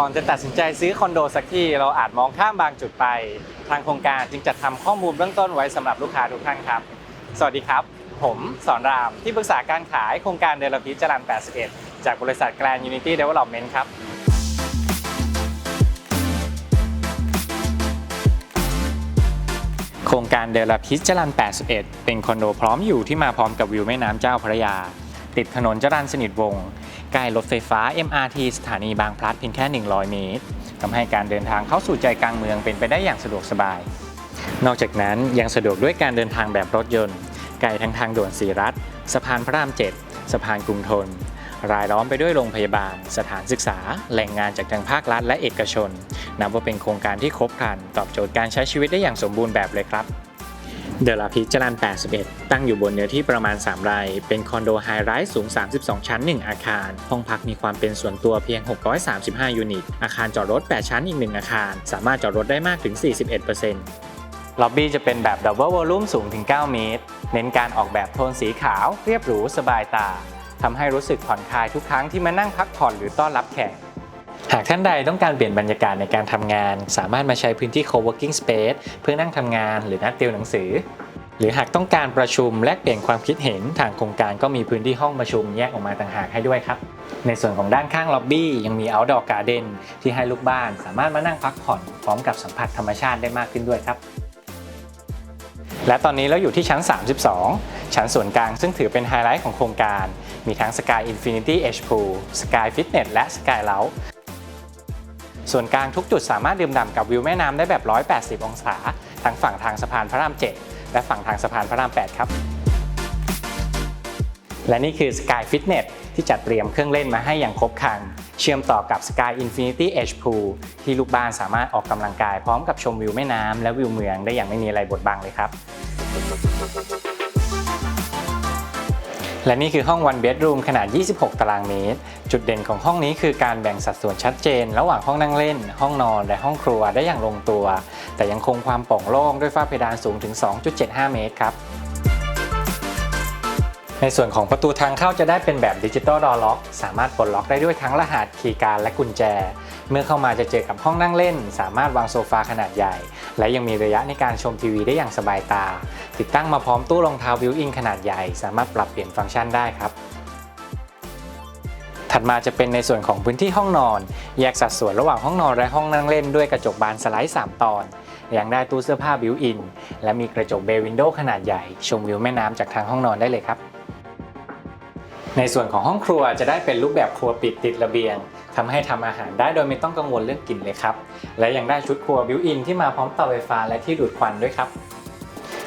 ก่อนจะตัดสินใจซื้อคอนโดสักที่เราอาจมองข้ามบางจุดไป ทางโครงการจึงจัดทำข้อมูลเบื้องต้นไว้สำหรับลูกค้าทุกท่านครับ สวัสดีครับ ผมสอนรามที่ปรึกษาการขายโครงการเดลพิจรัน81 จากบริษัทแกรนยูนิตี้เดเวล็อปเมนต์ครับโครงการเดลพิจรัน81 เป็นคอนโดพร้อมอยู่ที่มาพร้อมกับวิวแม่น้ำเจ้าพระยา ติดถนนจรัญสนิทวงศ์ ใกล้รถไฟฟ้า MRT สถานีบางพลัดเพียงแค่ 100 เมตรทำให้การเดินทางเข้าสู่ใจกลางเมืองเป็นไปได้อย่างสะดวกสบาย นอกจากนั้นยังสะดวกด้วยการเดินทางแบบรถยนต์ไกลทั้งทางด่วนสีรัฐ สะพานพระราม7สะพานกรุงทน รายล้อมไปด้วยโรงพยาบาล สถานศึกษา แหล่งงานจากทางภาครัฐและเอกชน นับว่าเป็นโครงการที่ครบครัน ตอบโจทย์การใช้ชีวิตได้อย่างสมบูรณ์แบบเลยครับ เดลาพิจรัน81 ตั้งอยู่บนเนื้อที่ประมาณ 3 ไร่ เป็นคอนโดไฮไรส์สูง 32 ชั้น 1 อาคาร ห้องพักมีความเป็นส่วนตัวเพียง 635 ยูนิต อาคารจอดรถ 8 ชั้นอีก 1 อาคาร สามารถจอดรถได้มากถึง 41%ล็อบบี้จะเป็นแบบดับเบิลวอลลุ่มสูงถึง 9 เมตร เน้นการออกแบบโทนสีขาว เรียบหรู สบายตา ทำให้รู้สึกผ่อนคลายทุกครั้งที่มานั่งพักผ่อนหรือต้อนรับแขก หากท่านใดต้องการเปลี่ยนบรรยากาศในการทำงาน สามารถมาใช้พื้นที่ co-working space เพื่อนั่งทำงานหรือนัดติวหนังสือ หรือหากต้องการประชุมแลกเปลี่ยนความคิดเห็นทางโครงการก็มีพื้นที่ห้องประชุมแยกออกมาต่างหากให้ด้วยครับ ในส่วนของด้านข้างล็อบบี้ยังมี outdoor garden ที่ให้ลูกบ้าน สามารถมานั่งพักผ่อนพร้อมกับสัมผัสธรรมชาติได้มากขึ้นด้วยครับและตอนนี้เราอยู่ที่ชั้น 32 ชั้นส่วนกลางซึ่งถือเป็นไฮไลท์ของโครงการ มีทั้ง Sky Infinity Edge Pool Sky Fitness และ Sky Lounge ส่วนกลางทุกจุดสามารถดื่มด่ำกับวิวแม่น้ำได้แบบ 180 องศา ทั้งฝั่งทางสะพานพระราม 7 และฝั่งทางสะพานพระราม 8 ครับ และนี่คือ Sky Fitness ที่จัดเตรียมเครื่องเล่นมาให้อย่างครบครัน เชื่อมต่อกับ Sky Infinity Edge Pool ที่ลูกบ้านสามารถออกกำลังกายพร้อมกับชมวิวแม่น้ำและวิวเมืองได้อย่างไม่มีอะไรบดบังเลยครับ และนี่คือห้อง one bedroom ขนาด 26 ตารางเมตร จุดเด่นของห้องนี้คือการแบ่งสัดส่วนชัดเจน ระหว่างห้องนั่งเล่น ห้องนอนและห้องครัวได้อย่างลงตัว แต่ยังคงความโปร่งโล่งด้วยฝ้าเพดานสูงถึง 2.75 เมตรครับ ในส่วนของประตูทางเข้าจะได้เป็นแบบดิจิตอลดอล็อกสามารถปลดล็อกได้ด้วยทั้งรหัสคีย์การ์ดและกุญแจ เมื่อเข้ามาจะเจอกับห้องนั่งเล่น สามารถวางโซฟาขนาดใหญ่ และยังมีระยะในการชมทีวีได้อย่างสบายตา ติดตั้งมาพร้อมตู้รองเท้าวิวอินขนาดใหญ่ สามารถปรับเปลี่ยนฟังก์ชันได้ครับ ถัดมาจะเป็นในส่วนของพื้นที่ห้องนอน แยกสัดส่วนระหว่างห้องนอนและห้องนั่งเล่นด้วยกระจกบานสไลด์ 3 ตอนยังได้ตู้เสื้อผ้าบิวอินและมีกระจกเบย์วินโดขนาดใหญ่ ชมวิวแม่น้ำจากทางห้องนอนได้เลยครับ ในส่วนของห้องครัวจะได้เป็นรูปแบบครัวปิดติดระเบียงทำให้ทำอาหารได้โดยไม่ต้องกังวลเรื่องกลิ่นเลยครับ และยังได้ชุดครัวบิวอินที่มาพร้อมเตาไฟฟ้าและที่ดูดควันด้วยครับ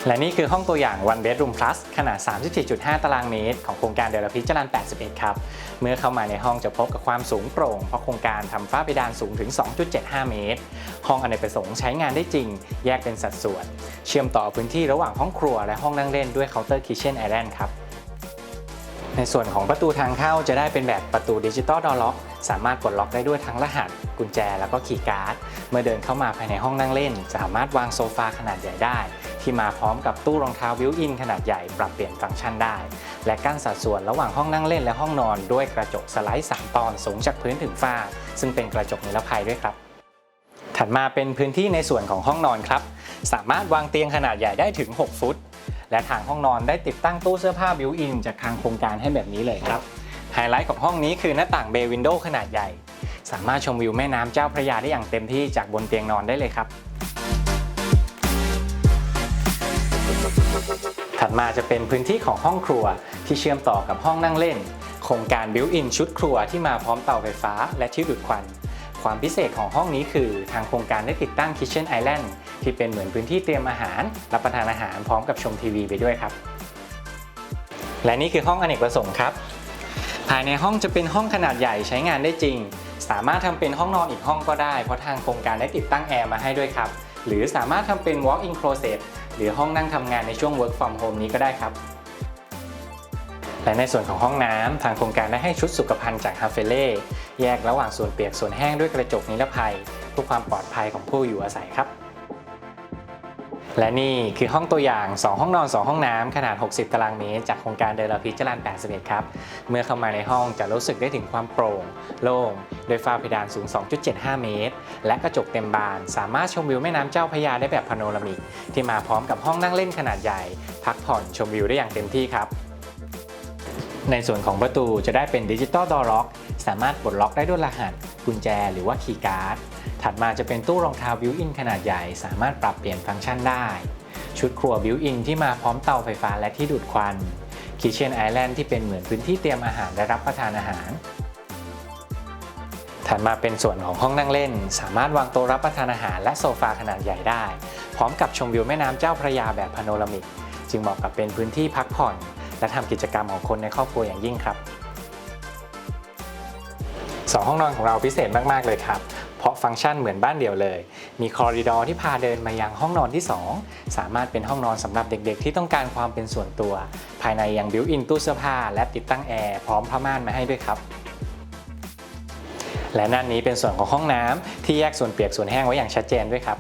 และนี่คือห้องตัวอย่าง One Bedroom Plus ขนาด 34.5 ตารางเมตร ของโครงการเดลพิจรัน81 ครับ เมื่อเข้ามาในห้องจะพบกับความสูงโปร่ง เพราะโครงการทำฝ้าเพดานสูงถึง 2.75 เมตร ห้องอเนกประสงค์ใช้งานได้จริง แยกเป็นสัดส่วน เชื่อมต่อพื้นที่ระหว่างห้องครัวและห้องนั่งเล่นด้วยเคาน์เตอร์คิเช่นไอแลนด์ครับ ในส่วนของประตูทางเข้าจะได้เป็นแบบประตูดิจิตอลดอล็อก สามารถปลดล็อกได้ด้วยทั้งรหัส กุญแจแล้วก็คีย์การ์ด เมื่อเดินเข้ามาภายในห้องนั่งเล่น สามารถวางโซฟาขนาดใหญ่ได้ ที่มาพร้อมกับตู้รองเท้าวิวอินขนาดใหญ่ปรับเปลี่ยนฟังก์ชันได้ และกั้นสัดส่วนระหว่างห้องนั่งเล่นและห้องนอน ด้วยกระจกสไลด์ 3 ตอนสูงจากพื้นถึงฝ้า ซึ่งเป็นกระจกนิรภัยด้วยครับถัดมาเป็นพื้นที่ในส่วนของห้องนอนครับ สามารถวางเตียงขนาดใหญ่ได้ถึง 6 ฟุต และทางห้องนอนได้ติดตั้งตู้เสื้อผ้าบิวอินจากทางโครงการให้แบบนี้เลยครับไฮไลท์ของห้องนี้คือหน้าต่างเบย์วินโดว์ขนาดใหญ่ สามารถชมวิวแม่น้ำเจ้าพระยาได้อย่างเต็มที่จากบนเตียงนอนได้เลยครับ ถัดมาจะเป็นพื้นที่ของห้องครัวที่เชื่อมต่อกับห้องนั่งเล่น โครงการบิวอินชุดครัวที่มาพร้อมเตาไฟฟ้าและที่ดูดควัน ความพิเศษของห้องนี้คือ ทางโครงการได้ติดตั้ง Kitchen Island ที่เป็นเหมือนพื้นที่เตรียมอาหาร รับประทานอาหารพร้อมกับชมทีวีไปด้วยครับ และนี่คือห้องอเนกประสงค์ครับ ภายในห้องจะเป็นห้องขนาดใหญ่ใช้งานได้จริง สามารถทำเป็นห้องนอนอีกห้องก็ได้ เพราะทางโครงการได้ติดตั้งแอร์มาให้ด้วยครับ หรือสามารถทำเป็น walk-in closet หรือห้องนั่งทำงานในช่วง work from home นี้ก็ได้ครับ และในส่วนของห้องน้ำทางโครงการได้ให้ชุดสุขภัณฑ์จากฮาเฟเล่แยกระหว่างส่วนเปียกส่วนแห้งด้วยกระจกนิรภัยเพื่อความปลอดภัยของผู้อยู่อาศัยครับ และนี่คือห้องตัวอย่าง 2 ห้องนอน 2 ห้องน้ำขนาด 60 ตารางเมตร จากโครงการเดลพิจรัน81 ครับ เมื่อเข้ามาในห้องจะรู้สึกได้ถึงความโปร่ง โล่ง โดยฝ้าเพดานสูง 2.75 เมตร และกระจกเต็มบาน สามารถชมวิวแม่น้ำเจ้าพระยาได้แบบพาโนรามิก ที่มาพร้อมกับห้องนั่งเล่นขนาดใหญ่ พักผ่อนชมวิวได้อย่างเต็มที่ครับ ในส่วนของประตูจะได้เป็นดิจิตอลดอร์ล็อก สามารถปลดล็อกได้ด้วยรหัส กุญแจหรือว่าคีย์การ์ด ถัดมาจะเป็นตู้รองเท้าบิวอินขนาดใหญ่ สามารถปรับเปลี่ยนฟังก์ชันได้ ชุดครัวบิวอินที่มาพร้อมเตาไฟฟ้าและที่ดูดควันคิเชนไอแลนด์ที่เป็นเหมือนพื้นที่เตรียมอาหารและรับประทานอาหาร ถัดมาเป็นส่วนของห้องนั่งเล่น สามารถวางโต๊ะรับประทานอาหารและโซฟาขนาดใหญ่ได้ พร้อมกับชมวิวแม่น้ำเจ้าพระยาแบบพาโนรามิก จึงเหมาะกับเป็นพื้นที่พักผ่อน และทำกิจกรรมของคนในครอบครัวอย่างยิ่งครับสองห้องนอนของเราพิเศษมาก ๆ เลยครับ เพราะฟังก์ชันเหมือนบ้านเดี่ยวเลย มีคอริดอร์ที่พาเดินมายังห้องนอนที่ 2 สามารถเป็นห้องนอนสำหรับเด็กๆ ที่ต้องการความเป็นส่วนตัว ภายในยังบิวอินตู้เสื้อผ้า และติดตั้งแอร์พร้อมผ้าม่านมาให้ด้วยครับ และนั่นนี้เป็นส่วนของห้องน้ำที่แยกส่วนเปียกส่วนแห้งไว้อย่างชัดเจนด้วยครับ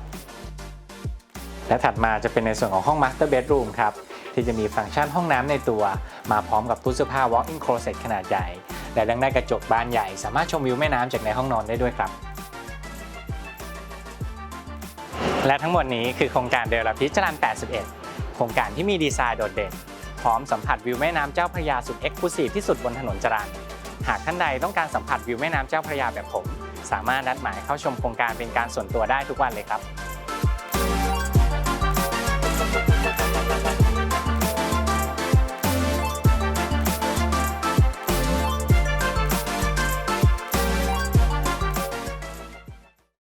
และถัดมาจะเป็นในส่วนของห้อง Master Bedroom ครับ ที่จะมีฟังก์ชันห้องน้ำในตัว มาพร้อมกับตู้เสื้อผ้า Walk-in Closet ขนาดใหญ่ และดังได้กระจกบานใหญ่ สามารถชมวิวแม่น้ำจากในห้องนอนได้ด้วยครับและทั้งหมดนี้คือโครงการเดลพิจรัน 81 โครงการที่มีดีไซน์โดดเด่น พร้อมสัมผัสวิวแม่น้ำเจ้าพระยาสุดเอ็กซ์คลูซีฟที่สุดบนถนนจรัญหากท่านใดต้องการสัมผัสวิวแม่น้ำเจ้าพระยาแบบผม สามารถนัดหมายเข้าชมโครงการเป็นการส่วนตัวได้ทุกวันเลยครับ